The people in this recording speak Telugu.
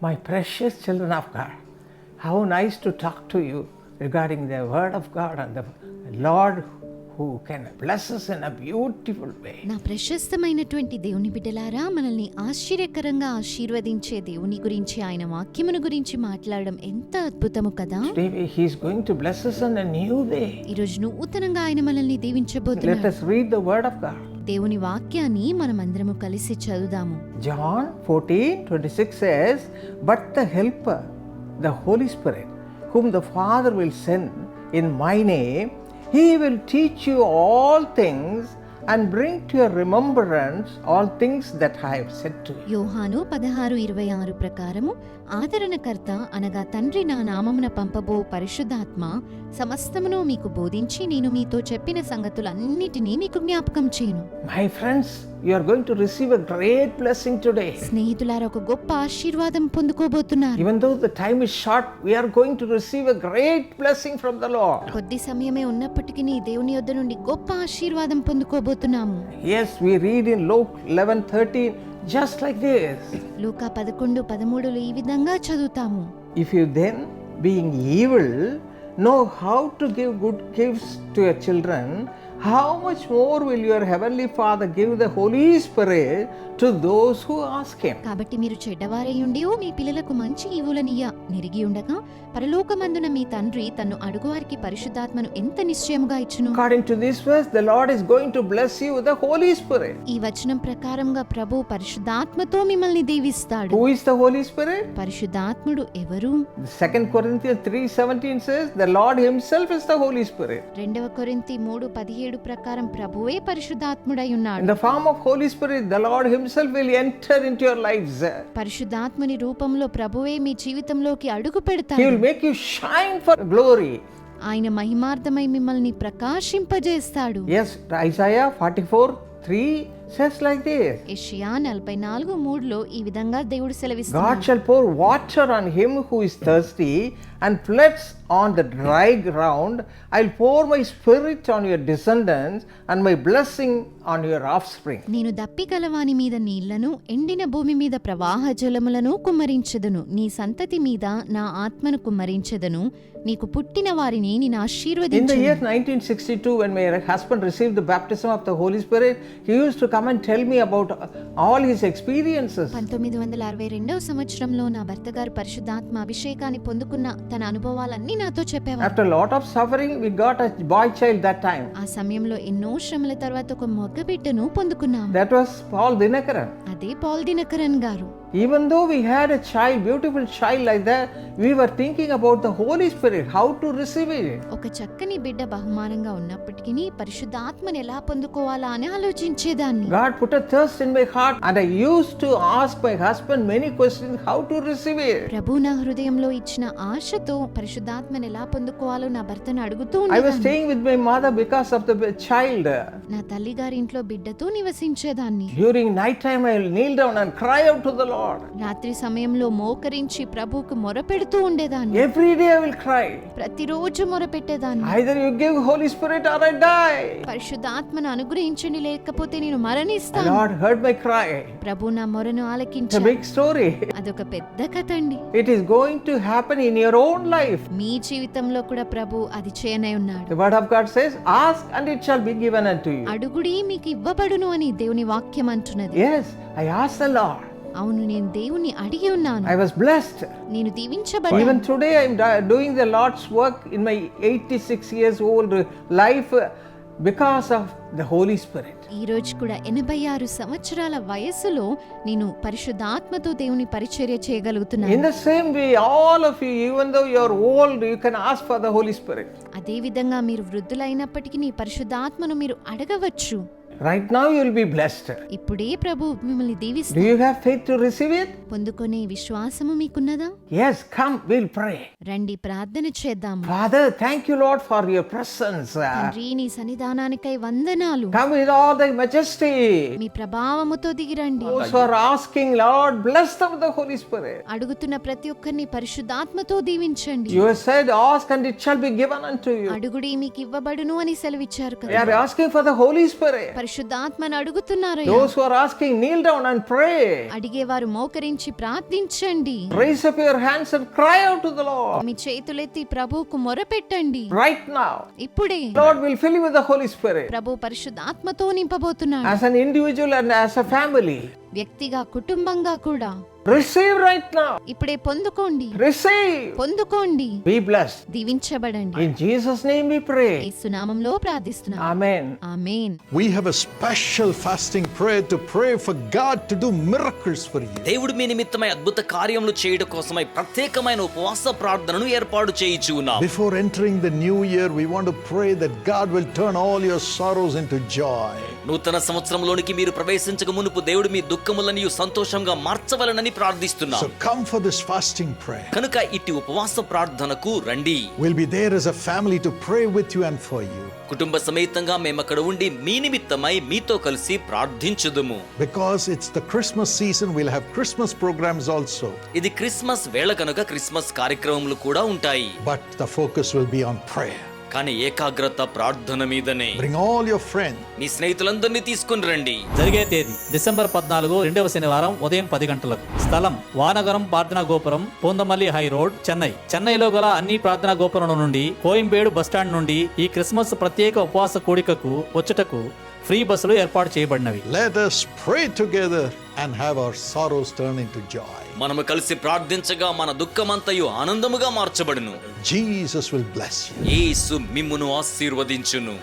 My precious children of God, how nice to talk to you regarding the Word of God and the Lord who can bless us in a beautiful way. నా ప్రశస్తమైనటువంటి దేవుని బిడ్డలారా మనల్ని ఆశ్చర్యకరంగా ఆశీర్వదించే దేవుని గురించి ఆయన వాక్యమును గురించి మాట్లాడడం ఎంత అద్భుతము కదా Today, He is going to bless us in a new way. ఈరోజు నూతనంగా ఆయన మనల్ని Let దీవించబోతున్నాడు us read the Word of God. దేవుని వాక్యాన్ని మనమందరము కలిసి చదువుదాము John forty twenty six says but the help the Holy Spirit whom the Father will send in my name he will teach you all things bring to your remembrance all things that I have said to you. యోహాను పదహారు ఇరవై ఆరు ప్రకారము ఆదరణకర్త అనగా తండ్రి నా నామమున పంపబో పరిశుద్ధాత్మ సమస్తమును మీకు బోధించి నేను మీతో చెప్పిన సంగతులన్నిటినీ మీకు జ్ఞాపకం చేయను My friends, you are going to receive a great blessing today. స్నేహితులారా ఒక గొప్ప ఆశీర్వాదం పొందుకోబోతున్నారు Even though the time is short, we are going to receive a great blessing from the Lord. కొద్ది సమయమే ఉన్నప్పటికీ దేవుని యొద్ద నుండి గొప్ప ఆశీర్వాదం పొందుకోబోతున్నాము Yes, we read in Luke 11 13, just like this. లూకా పదకొండు పదమూడులో ఈ విధంగా చదువుతాము If you then, being evil, know how to give good gifts to your children, how much more will your heavenly father give the holy spirit to those who ask him? కాబట్టి మీరు చెడ్డవారై మీ పిల్లలకు మంచి ఈవులనియ నిరిగి ఉండగా పరలోకమందున మీ తండ్రి తన్ను అడుగువారికి పరిశుద్ధాత్మను ఎంత నిశ్చయముగా ఇచ్చును according to this verse the lord is going to bless you with the holy spirit. ఈ వచనం ప్రకారంగా ప్రభు పరిశుద్ధాత్మతో మిమ్మల్ని దీవిస్తాడు who is the holy spirit? పరిశుద్ధాత్ముడు ఎవరు 2 Corinthians 3:17 says the lord himself is the holy spirit. రెండవ కొరింథీ 3:17 ఏడు ప్రకారం ప్రభువే పరిశుద్ధాత్ముడై ఉన్నాడు. In the form of Holy Spirit the Lord himself will enter into your lives పరిశుద్ధాత్మని రూపంలో ప్రభువే మీ జీవితంలోకి అడుగు పెడతాడు. He will make you shine for glory ఆయన మహిమార్థమై మిమ్మల్ని ప్రకాశింపజేస్తాడు. As Isaiah 44 3 says like this యెషయా నలభై నాలుగు మూడులో ఈ విధంగా దేవుడు God సెలవిస్తున్నాడు shall pour water on him who is thirsty and floods on the dry ground. I'll pour my spirit on your descendants and my blessing on your offspring. నేను దప్పిగలవాని మీద నీళ్లను ఎండిన భూమి మీద ప్రవాహ జలములను కుమ్మరించెదను నీ సంతతి మీద నా ఆత్మను కుమ్మరించెదను నీకు పుట్టిన వారిని నేను In the ఆశీర్వదించను year 1962, when my husband received the baptism of the Holy Spirit, he used to come and tell me about all his experiences. పంతొమ్మిది వందల అరవై రెండవ సంవత్సరంలో నా భర్త గారు పరిశుద్ధాత్మ అభిషేకాన్ని పొందుకున్న తన అనుభవాలన్నీ నాతో చెప్పేవారు After a lot of suffering, we got a boy child that time. ఆ సమయంలో ఎన్నో శ్రమల తర్వాత ఒక మగ బిడ్డను పొందుకున్నాం That was Paul Dinakaran. అదే పాల్ దినకరన్ గారు Even though we had a child, beautiful child like that, we were thinking about the Holy Spirit, how to receive it. ఒక చక్కని బిడ్డ బహుమానంగా ఉన్నప్పటికీ పరిశుద్ధాత్మని ఎలా పొందుకోవాలా అని ఆలోచించేదాన్ని God put a thirst in my heart, and I used to ask my husband many questions how to receive it. ప్రభు నా హృదయంలో ఇచ్చిన ఆశతో పరిశుద్ధాత్మని ఎలా పొందుకోవాలో నా భర్తను అడుగుతూ I was ఉండేదాన్ని staying with my mother because of the child. నా తల్లి గారి ఇంట్లో బిడ్డతో నివసించేదాన్ని During night time, I will kneel down and cry out to the Lord. రాత్రి సమయంలో మోకరించి ప్రభువుకు మొరపెడుతూ ఉండేదాన్ని Every day I will cry. ప్రతిరోజు మొరపెట్టేదాన్ని Either you give Holy Spirit or I die. పరిశుద్ధాత్మను అనుగ్రహించండి లేకపోతే నేను The మరణిస్తాను Lord heard my cry. ప్రభు నా మొరను It's a ఆలకించాడు big story. అదొక పెద్ద కథ అండి It is going to happen in your own life. మీ జీవితంలో కూడా ప్రభు అది చేయనై ఉన్నాడు The word of God says, Ask and it shall be given unto you. అడుగుడి మీకు ఇవ్వబడును అని దేవుని వాక్యం అంటున్నది Yes, I asked the Lord. అవును నేను దేవుని అడిగి ఉన్నాను. ఐ వాస్ బ్లెస్డ్ నేను దీవించబడ్డాను. Even today I am doing the Lord's work in my 86 years old life because of the Holy Spirit ఈ రోజు కూడా ఎనభై ఆరు సంవత్సరాల వయసులో నేను పరిశుద్ధాత్మతో దేవుని పరిచర్య చేయగలుగుతున్నాను. In the same way all of you even though you are old you can ask for the Holy Spirit అదే విధంగా మీరు వృద్ధులైనప్పటికీ నీ పరిశుద్ధాత్మను మీరు అడగవచ్చు. Right now, you'll be blessed. ఇప్పుడే ప్రభు మిమ్మల్ని దీవిస్తా Do you have faith to receive it? పొందుకునే విశ్వాసము మీకున్నదా Yes, come, we'll pray. రండి ప్రార్థన చేద్దాము Father, thank you, Lord, for your presence. Uh, తండ్రి నీ సన్నిధానానికై వందనాలు Come with all thy majesty. Me ప్రభావముతో దిగిరండి Those who are asking, Lord, bless them with the Holy Spirit. అడుగుతున్న ప్రతి ఒక్కరిని పరిశుద్ధాత్మతో దీవించండి You have said, Ask and it shall be given unto you. అడుగుడి మీకు ఇవ్వబడును అని సెలవిచ్చారు We కదా are asking for the Holy Spirit. పరిశుద్ధాత్మను అడుగుతున్నారయ్యా Those who are asking, kneel down and pray. అడిగేవారు మోకరించి ప్రార్థించండి Raise up your hands and cry out to the Lord. మీ చేతులెత్తి ప్రభువుకు మొరపెట్టండి Right now, ఇప్పుడే Lord will fill you with the Holy Spirit. ప్రభు పరిశుద్ధాత్మతో నింపబోతున్నాడు As an individual and as a family, వ్యక్తిగా కుటుంబంగా కూడా రిసీవ్ రైట్ నా ఇప్పుడే పొందుకోండి. Receive పొందుకోండి. Jesus name we pray special fasting prayer to pray for God to do miracles మీ నిమిత్తమై అద్భుత కార్యములు చేయడం కోసమై ప్రత్యేకమైన ఉపవాస ప్రార్థనను ఏర్పాటు చేయించు ఉన్నాం. Before entering new year we want to pray turn all your sorrows into joy నూతన సంవత్సరంలోనికి మీరు ప్రవేశించక మునుపు దేవుడు మీ దుఃఖములని సంతోషంగా మార్చవలనని ప్రార్థిస్తున్నాం. కమ్ ఫర్ దిస్ ఫాస్టింగ్ కనుక ఇట్టి ఉపవాస ప్రార్థనకు రండి. Will be there family to pray with you and for you కుటుంబ సమేతంగా మేము అక్కడ ఉండి మీ నిమిత్తమై మీతో కలిసి ప్రార్థించుదుము. Because it's the Christmas season will have Christmas programs also ఇది క్రిస్మస్ వేళ కనుక క్రిస్మస్ కార్యక్రమములు కూడా ఉంటాయి. But the focus will be on prayer కానీ ఏకాగ్రత ప్రార్థన మీదనే. Bring all your friends. మీ స్నేహితులందరినీ తీసుకుని రండి. జరిగే తేదీ డిసెంబర్ పద్నాలుగు రెండవ శనివారం ఉదయం పది గంటలకు. స్థలం వానగరం ప్రార్థనా గోపురం పూందమల్లి హై రోడ్ చెన్నై. చెన్నైలో గల అన్ని ప్రార్థనా గోపురం నుండి కోయంబేడు బస్టాండ్ నుండి ఈ క్రిస్మస్ ప్రత్యేక ఉపవాస కూడికకు వచ్చుటకు ఫ్రీ బస్సులు ఏర్పాటు చేయబడినవి. Let us pray together. And have our sorrows turn into joy. మనము కలిసి ప్రార్థించగా మన దుఃఖమంతయు ఆనందముగా మార్చబడును Jesus will bless you. యేసు మిమ్మును ఆశీర్వదించును